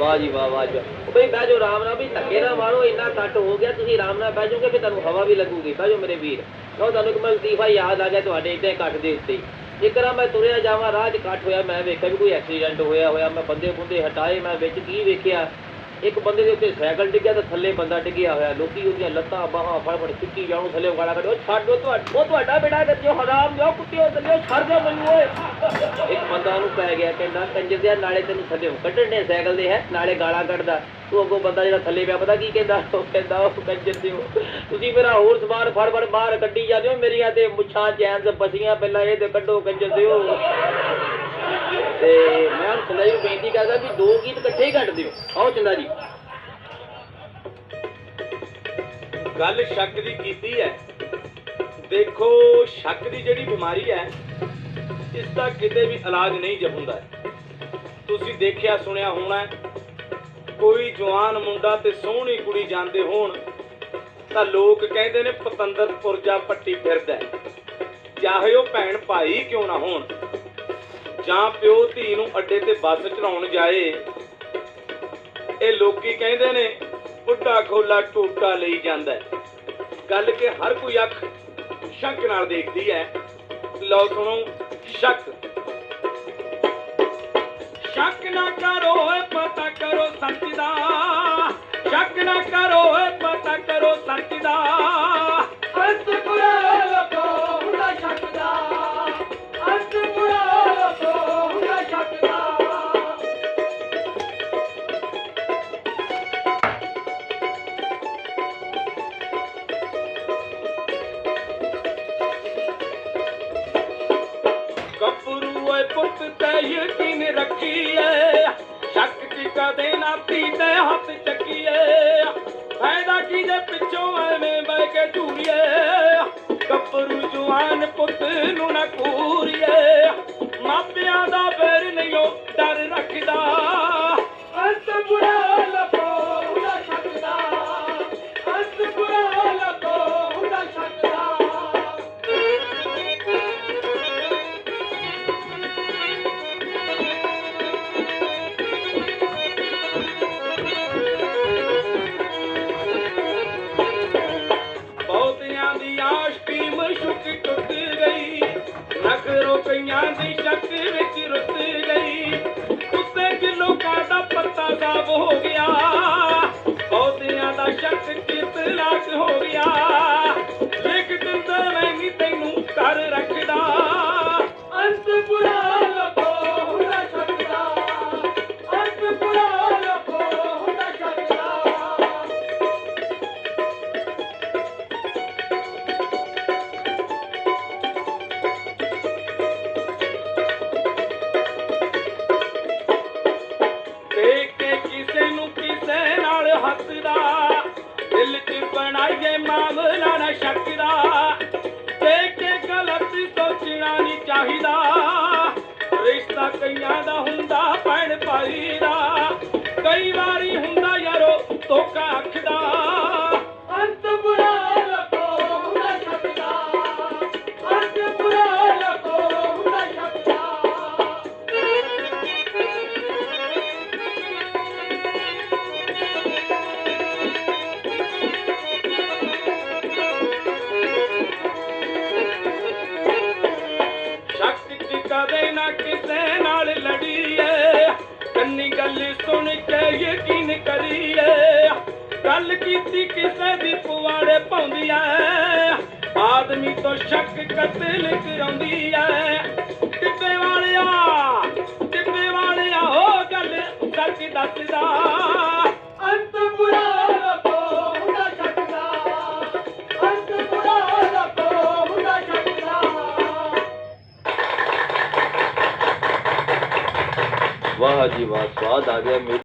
ਵਾਹ ਜੀ ਵਾਹ ਵਾਹ ਜੀ ਉਹ ਬਈ ਬਹਿ ਜਾਓ, ਆਰਾਮ ਨਾਲ। ਵੀ ਧੱਕੇ ਨਾ ਮਾਰੋ, ਇੰਨਾ ਕੱਟ ਹੋ ਗਿਆ, ਤੁਸੀਂ ਆਰਾਮ ਨਾਲ ਬਹਿ ਜਾਓਗੇ ਵੀ ਤੁਹਾਨੂੰ ਹਵਾ ਵੀ ਲੱਗੂਗੀ। ਬਹਿ ਜਾਓ ਮੇਰੇ ਵੀਰ। ਲਓ, ਤੁਹਾਨੂੰ ਇੱਕ ਮੈਂ ਲਤੀਫਾ ਯਾਦ ਆ ਗਿਆ ਤੁਹਾਡੇ ਇੱਥੇ ਕੱਟ ਦੇ ਉੱਤੇ ਜੇਕਰ ਮੈਂ ਤੁਰਿਆ ਜਾਵਾਂ, ਰਾਹ 'ਚ ਕੱਟ ਹੋਇਆ, ਮੈਂ ਵੇਖਿਆ ਵੀ ਕੋਈ ਐਕਸੀਡੈਂਟ ਹੋਇਆ ਹੋਇਆ, ਮੈਂ ਬੰਦੇ ਬੁੰਦੇ ਹਟਾਏ, ਮੈਂ ਵਿੱਚ ਕੀ ਵੇਖਿਆ? ਇੱਕ ਬੰਦੇ ਦੇ ਉੱਤੇ ਸਾਈਕਲ ਡਿੱਗਿਆ ਤੇ ਥੱਲੇ ਬੰਦਾ ਡਿੱਗਿਆ ਹੋਇਆ। ਲੋਕੀ ਉਹਦੀਆਂ ਲੱਤਾਂ, ਬਾਹਾਂ ਫੜ ਫੜ ਚੁੱਕੀ ਜਾਣੋ, ਥੱਲੇ ਗਾਲਾਂ ਕੱਢੋ। ਛੱਡੋ ਤੁਹਾਡਾ, ਉਹ ਤੁਹਾਡਾ ਬੇਟਾ ਗੱਜੋ ਹਰਾਮ ਜੋ ਕੁੱਤਿਓ ਥੱਲੇ ਛੱਡ ਦਿਓ ਮੈਨੂੰ, ਓਏ। ਇੱਕ ਬੰਦਾ ਉਹਨੂੰ ਪੈ ਗਿਆ ਕਹਿੰਦਾ, ਕੰਜਰ ਦੇ ਨਾਲੇ ਤੈਨੂੰ ਥੱਲੇ ਕੱਢਣ ਸਾਈਕਲ ਦੇ ਹੈ, ਨਾਲੇ ਗਾਲਾਂ ਕੱਢਦਾ। ਤੂੰ ਅੱਗੋਂ ਬੰਦਾ ਜਿਹੜਾ ਥੱਲੇ ਪਿਆ, ਪਤਾ ਕੀ ਕਹਿੰਦਾ? ਉਹ ਕਹਿੰਦਾ, ਉਹ ਕੰਜਰ ਦਿਓ, ਤੁਸੀਂ ਮੇਰਾ ਹੋਰ ਸਮਾਨ ਫੜ ਫੜ ਬਾਹਰ ਕੱਢੀ ਜਾਂਦੇ ਹੋ, ਮੇਰੀਆਂ ਤੇ ਮੁੱਛਾਂ, ਚੈਨ ਪਸੀਆਂ ਪਹਿਲਾਂ ਇਹ ਤੇ ਕੱਢੋ, ਕੰਜਰ ਦਿਓ। ਤੇ ਮੈਂ ਹੁਣ ਚੰਦਾ ਜੀ ਨੂੰ ਬੇਨਤੀ ਕਰਦਾ ਵੀ ਦੋ ਗੀਤ ਇਕੱਠੇ ਹੀ ਕੱਢ ਦਿਓ। ਆਓ ਚੰਦਾ ਜੀ। ਗੱਲ ਸ਼ੱਕ ਦੀ ਕੀਤੀ ਹੈ। ਦੇਖੋ, ਸ਼ੱਕ ਦੀ ਜਿਹੜੀ ਬਿਮਾਰੀ ਹੈ ਇਸ ਦਾ ਕਿਤੇ ਵੀ ਇਲਾਜ ਨਹੀਂ ਜਪੁੰਦਾ ਹੈ। ਤੁਸੀਂ ਦੇਖਿਆ, ਸੁਣਿਆ ਹੋਣਾ ਕੋਈ ਜਵਾਨ ਮੁੰਡਾ ਤੇ ਸੋਹਣੀ ਕੁੜੀ ਜਾਂਦੇ ਹੋਣ, ਤਾਂ ਲੋਕ ਕਹਿੰਦੇ ਨੇ, ਪਤੰਦਰ ਪੁਰਜਾ ਪੱਟੀ ਫਿਰਦਾ ਚਾਹੇ ਉਹ ਭੈਣ ਭਾਈ ਕਿਉਂ ਨਾ ਹੋਣ। ਜਾਂ ਪਿਓ ਧੀ ਨੂੰ ਅੱਡੇ ਤੇ ਬੱਸ ਚੜਾਉਣ ਜਾਏ, ਇਹ ਲੋਕੀ ਕਹਿੰਦੇ ਨੇ, ਬੁੱਢਾ ਖੋਲਾ ਟੋਟਾ ਲਈ ਜਾਂਦਾ ਗੱਲ ਕਿ ਹਰ ਕੋਈ ਅੱਖ ਸ਼ੱਕ ਨਾਲ ਦੇਖਦੀ ਹੈ। ਲਓ ਸੁਣੋ, ਸ਼ੱਕ। ਸ਼ੱਕ ਨਾ ਕਰੋ ਪਤਾ ਕਰੋ ਸੱਚ ਦਾ। ਸ਼ੱਕ ਨਾ ਕਰੋ ਪਤਾ ਕਰੋ ਸੱਚ ਦਾ। कप ਜਵਾਨ ਪੁੱਤ ਨੂੰ ਕਈਆਂ ਦੀ ਵਿੱਚ ਰੁੱਤ ਗਈ। ਕੁੱਤੇ ਕਿ ਲੋਕਾਂ ਦਾ ਪੱਤਾ ਸਾਫ਼ ਹੋ ਗਿਆ। ਬਹੁਤਿਆਂ ਦਾ ਸ਼ੱਕ ਕਿਤ ਲਾਕ ਹੋ ਗਿਆ। ਭੈਣ ਭਾਈ ਦਾ ਕਈ ਵਾਰੀ ਹੁੰਦਾ ਯਾਰੋ ਧੋਖਾ ਅੱਖ ਦਾ ਅੰਤ ਬੁਰਾ ਲੱਗੋ ਹੁੰਦਾ ਸ਼ੱਕ ਦਾ ਅੰਤ ਬੁਰਾ ਲੱਗੋ ਹੁੰਦਾ ਸ਼ੱਕ ਦਾ ਸ਼ੱਕ ਚ ਕਦੇ ਨਾ ਕਿਸੇ ਨਾਲ ਲੜੀਏ ਕੰਨੀ ਗੱਲ ਸੁਣ ਕੇ ਯਕੀਨ ਕਰੀਏ ਗੱਲ ਕੀਤੀ ਕਿਸੇ ਦੀ ਪੁਆੜੇ ਪਾਉਂਦੀ ਐ। ਆਦਮੀ ਤੋਂ ਸ਼ੱਕ ਕਤਲ ਕਰਾਉਂਦੀ ਐ। ਟਿੱਬੇ ਵਾਲਿਆ ਟਿੱਬੇ ਵਾਲਿਆ ਹੋ ਗੱਲ ਸੱਚ ਦੱਸਦਾ। ਵਾਹ ਜੀ ਵਾਹ ਸਵਾਦ ਆ ਗਿਆ। ਮੇਰੇ